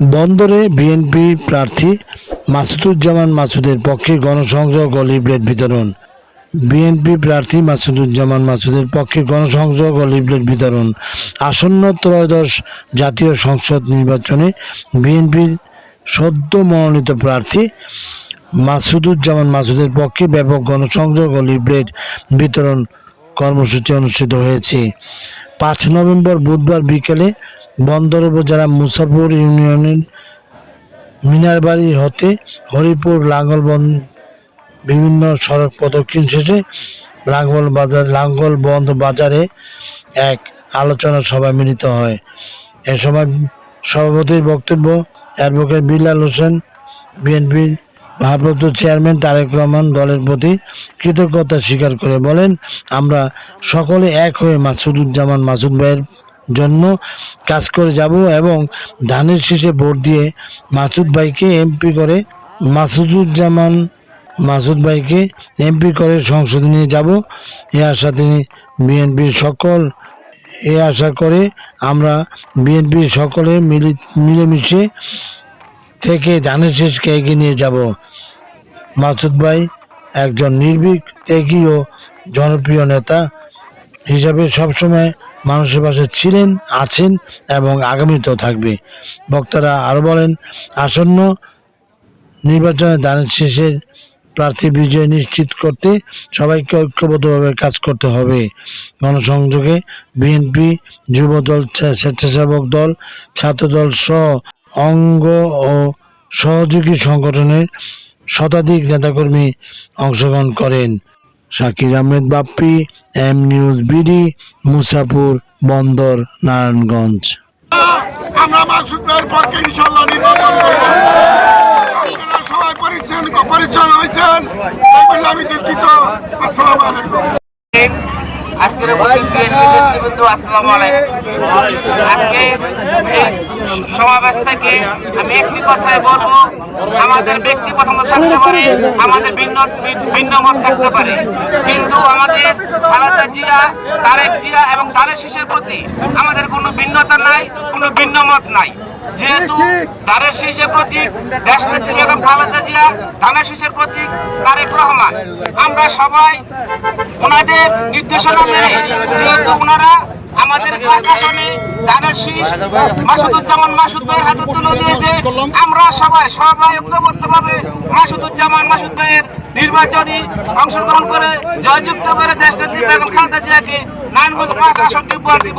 বন্দরে বিএনপি প্রার্থী মাসুদুজ্জামান মাসুদের পক্ষে গণসংযোগ ও লিফলেট বিতরণ। বিএনপি প্রার্থী মাসুদুজ্জামান মাসুদের পক্ষে গণসংযোগ ও লিফলেট বিতরণ। আসন্ন ত্রয়োদশ জাতীয় সংসদ নির্বাচনে বিএনপির সদ্য মনোনীত প্রার্থী মাসুদুজ্জামান মাসুদের পক্ষে ব্যাপক গণসংযোগ ও লিফলেট বিতরণ কর্মসূচি অনুষ্ঠিত হয়েছে। পাঁচ নভেম্বর বুধবার বিকেলে বন্দর উপজেলা মুসাপুর ইউনিয়নের মিনারবাড়ি হতে হরিপুর লাঙ্গলবন বিভিন্ন সড়ক প্রদক্ষিণ শেষে লাঙ্গল বাজার, লাঙ্গল বন্ধ বাজারে এক আলোচনা সভা মিলিত হয়। এ সময় সভাপতির বক্তব্য অ্যাডভোকেট বিলাল হোসেন, বিএনপির ভারপ্রাপ্ত চেয়ারম্যান তারেক রহমান দলের প্রতি কৃতজ্ঞতা স্বীকার করে বলেন, আমরা সকলে এক হয়ে মাসুদুজ্জামান মাসুদ ভাইয়ের জন্য কাজ করে যাব এবং ধানের শীষে ভোট দিয়ে মাসুদ ভাইকে এমপি করে মাসুদুজ্জামান, মাসুদ ভাইকে এমপি করে সংসদে নিয়ে যাব। এ আশা তিনি বিএনপির সকল, এ আশা করে আমরা বিএনপির সকলে মিলি, মিলেমিশে থেকে ধানের শীষকে এগিয়ে নিয়ে যাব। মাসুদ ভাই একজন নির্ভীক, ত্যাগী ও জনপ্রিয় নেতা হিসাবে সবসময় মানুষের পাশে ছিলেন, আছেন এবং আগামীতেও থাকবে। বক্তারা আরও বলেন, আসন্ন নির্বাচনে দানের শেষের প্রার্থী বিজয় নিশ্চিত করতে সবাইকে ঐক্যবদ্ধভাবে কাজ করতে হবে। গণসংযোগে বিএনপি যুবদল, স্বে- স্বেচ্ছাসেবক দল, ছাত্রদল সহ অঙ্গ ও সহযোগী সংগঠনের শতাধিক নেতাকর্মী অংশগ্রহণ করেন। Shakir Ahmed Bappi M news BD Musapur Bandar Narayanganj. পরিচ্ছন্ন হয়েছেন। আজকের আজকে সমাবেশ থেকে আমি একটি কথাই বলব, আমাদের ব্যক্তি পছন্দ থাকতে পারে, আমাদের ভিন্ন ভিন্ন মত থাকতে পারে। কিন্তু আমাদের খালেদা জিয়া, তারেক জিয়া এবং তারেক শীষের প্রতি আমাদের কোনো ভিন্নতা নাই, কোনো ভিন্ন মত নাই। যেহেতু ধানের শীষের প্রতীক, দেশ নেত্রী বেগম খালেদা জিয়া, ধানের শীষের প্রতীক তারেক রহমান। আমরা সবাই ওনাদের নির্দেশনা মেনে, যেহেতু ওনারা আমাদের মাসুদুজ্জামান মাসুদ ভাইয়ের হাতে তুলে দিয়েছে, আমরা সবাই সবাই ঐক্যবদ্ধভাবে মাসুদুজ্জামান মাসুদ ভাইয়ের নির্বাচনী অংশগ্রহণ করে, জয়যুক্ত করে দেশ নেত্রী বেগম খালেদা জিয়াকে নারায়ণগঞ্জ পাঁচ আসনটি উপহার দিব।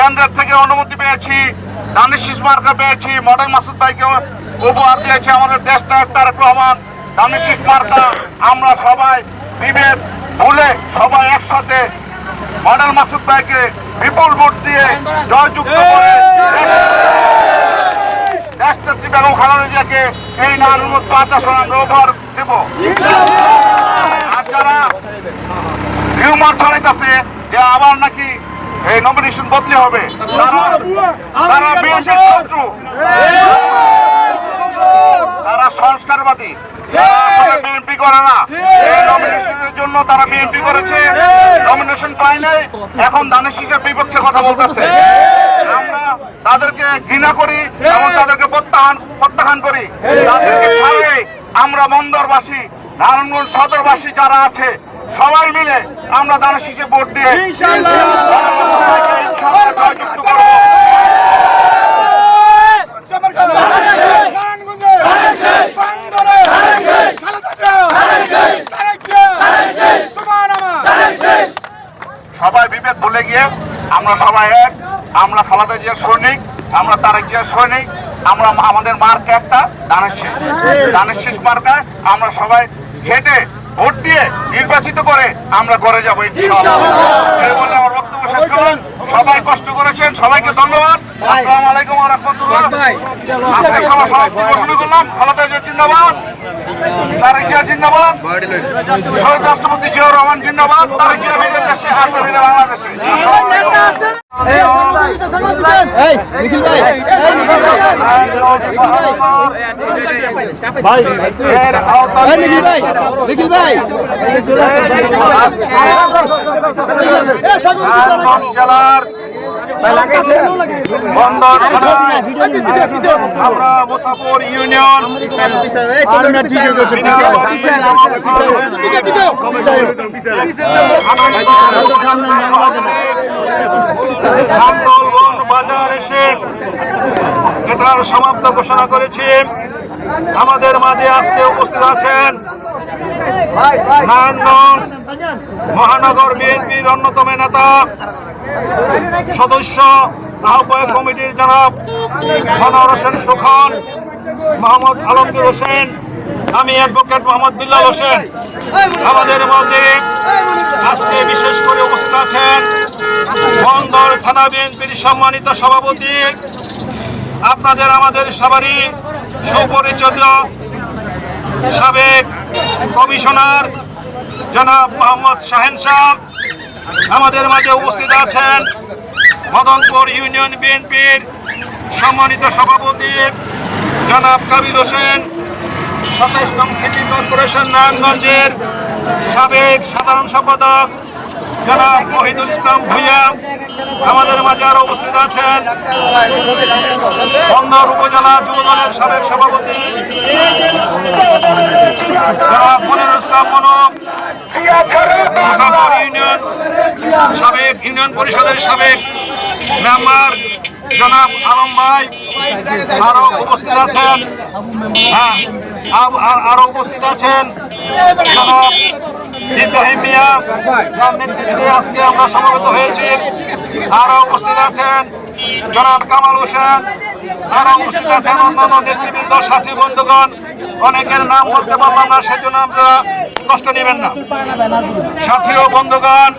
কেন্দ্রের থেকে অনুমতি পেয়েছি দানিশিস মার্কা পেয়েছি মডেল মাসুদ ভাইকে উপহার দিয়েছে আমাদের দেশ নায়ক তারেক রহমান দানিশিস মার্কা, আমরা সবাই বিভেদ ভুলে সবাই একসাথে মডেল মাসুদ ভাইকে বিপুল ভোট দিয়ে জয়যুক্ত করে দেশনেত্রী বেগম খালেদা জিয়াকে এই নারায়ণগঞ্জ পাঁচ আসন আমরা দেব। আর যারা রিউমার ছড়াইতেছে যে আবার নাকি এই নমিনেশন বদলি হবে। তারা বিএনপির শত্রু। তারা সংস্কারবাদী। তারা বিএনপি করে না। এই নমিনেশনের জন্য তারা বিএনপি করেছে। নমিনেশন পায় নাই এখন শীষের বিপক্ষে কথা বলতেছে। আমরা তাদেরকে ঘৃণা করি এবং তাদেরকে প্রত্যাহান প্রত্যাখ্যান করি। তাদেরকে আমরা বন্দরবাসী নারায়ণগঞ্জ সদরবাসী যারা আছে সবাই মিলে আমরা দানের শীষে ভোট দিয়ে সবাই বিভেদ ভুলে গিয়ে আমরা সবাই এক আমরা খালাদা জিয়ার সৈনিক আমরা তারেক জিয়ার সৈনিক আমরা আমাদের মার্ক একটা, দানের শেষ। দানের শেষ মার্কায় আমরা সবাই হেঁটে ভোট দিয়ে নির্বাচিত করে আমরা করে যাব সবাই কষ্ট করেছেন, সবাইকে ধন্যবাদ। আসসালামু আলাইকুম ঘোষণা করলাম জিন্দাবাদ, তারেক জিয়া জিন্দাবাদ, শহীদ রাষ্ট্রপতি জিয়াউর রহমান জিন্দাবাদ তারেক জিয়া বাংলাদেশে। জেলার আমরা মুসাফর ইউনিয়ন এটার সমাপ্ত ঘোষণা করেছি। আমাদের মাঝে আজকে উপস্থিত আছেন মহানগর বিএনপির অন্যতম নেতা, সদস্য, আহ্বায়ক কমিটির জনাব মনোহর হোসেন সুখন, মোহাম্মদ আলমগীর হোসেন, আমি অ্যাডভোকেট মোহাম্মদ বিল্লাল হোসেন। আমাদের মাঝে আজকে বিশেষ করে উপস্থিত আছেন বন্দর থানা বিএনপির সম্মানিত সভাপতি, আপনাদের, আমাদের সবারই সুপরিচিত সাবেক কমিশনার জনাব মোহাম্মদ শাহেন শাহ আমাদের মাঝে উপস্থিত আছেন মদনপুর ইউনিয়ন বিএনপির সম্মানিত সভাপতি জনাব কাবিল হোসেন, সাতাইশ নং সিটি কর্পোরেশন, নারায়ণগঞ্জের সাবেক সাধারণ সম্পাদক জনাব মহিদুল ইসলাম ভূঁইয়া আমাদের মাঝে আরও উপস্থিত আছেন। বন্দর উপজেলা যুবদলের সাবেক সভাপতি। জনাব মনিরুল ইসলাম মনম ইউনিয়ন সাবেক, ইউনিয়ন পরিষদের সাবেক মেম্বার জনাব আলম ভাই। আরও উপস্থিত আছেন। হ্যাঁ আরও উপস্থিত আছেন। জনাব ইব্রাহিম মিয়া নেতৃত্বে আজকে আমরা সমবেত হয়েছি আরও উপস্থিত আছেন জনাব কামাল হোসেন আরও উপস্থিত আছেন অন্যান্য নেতৃবৃন্দ, সাথী বন্ধুগণ, অনেকের নাম বলতে পারলাম না, সেজন্য আমরা কষ্ট নেবেন না। সাথী ও বন্ধুগণ,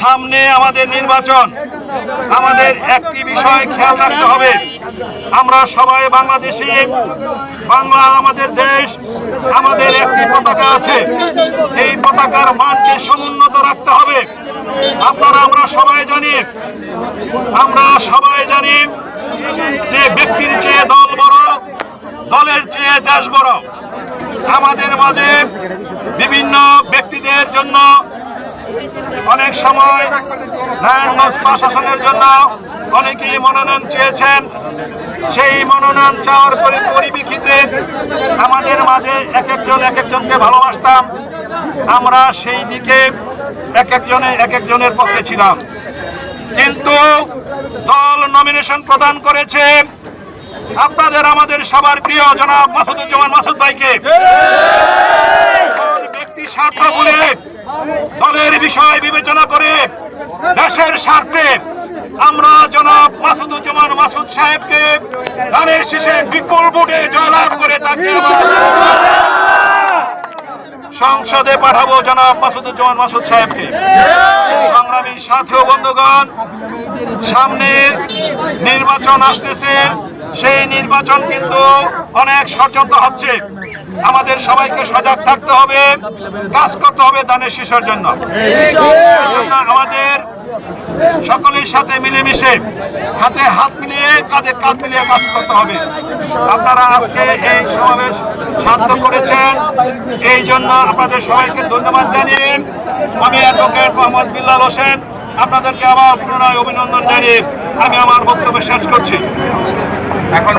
সামনে আমাদের নির্বাচন, আমাদের একটি বিষয় খেয়াল রাখতে হবে। আমরা সবাই বাংলাদেশি, বাংলা আমাদের দেশ, আমাদের একটি পতাকা আছে। এই পতাকার মানকে সমুন্নত রাখতে হবে। আপনারা, আমরা সবাই জানি, আমরা সবাই জানি যে ব্যক্তির চেয়ে দল বড়, দলের চেয়ে দেশ বড়। আমাদের মাঝে বিভিন্ন ব্যক্তিদের জন্য অনেক সময় নারায়ণগঞ্জ প্রশাসনের জন্য অনেকেই মনোনয়ন চেয়েছেন। সেই মনোনয়ন চাওয়ার পরি, পরিপ্রেক্ষিতে আমাদের মাঝে এক একজন, এক একজনকে ভালোবাসতাম। আমরা সেই দিকে এক একজনে, এক একজনের পক্ষে ছিলাম। কিন্তু দল নমিনেশন প্রদান করেছে আপনাদের, আমাদের সবার প্রিয় জনাব মাসুদুজ্জামান মাসুদ ভাইকে। ব্যক্তি স্বার্থ বলে দলের বিষয় বিবেচনা করে দেশের স্বার্থে ধানের শীষে বিপুল ভোটে জয়লাভ করে তাকে সংসদে পাঠাবো জনাব মাসুদুজ্জামান মাসুদ সাহেবকে। সংগ্রামী সাথী ও বন্ধুগণ সামনে নির্বাচন আসতেছে সেই নির্বাচন কিন্তু অনেক ষড়যন্ত্র হচ্ছে। আমাদের সবাইকে সজাগ থাকতে হবে কাজ করতে হবে দানের শিশুর জন্য। আমাদের সকলের সাথে মিলেমিশে, হাতে হাত মিলিয়ে, কাঁধে কাঁধ মিলিয়ে কাজ করতে হবে। আপনারা আজকে এই সমাবেশ শান্ত করেছেন। এই জন্য আপনাদের সবাইকে ধন্যবাদ জানিয়ে আমি অ্যাডভোকেট মোহাম্মদ বিল্লাল হোসেন। আপনাদেরকে আবার পুনরায় অভিনন্দন জানিয়ে আমি আমার বক্তব্য শেষ করছি। এখন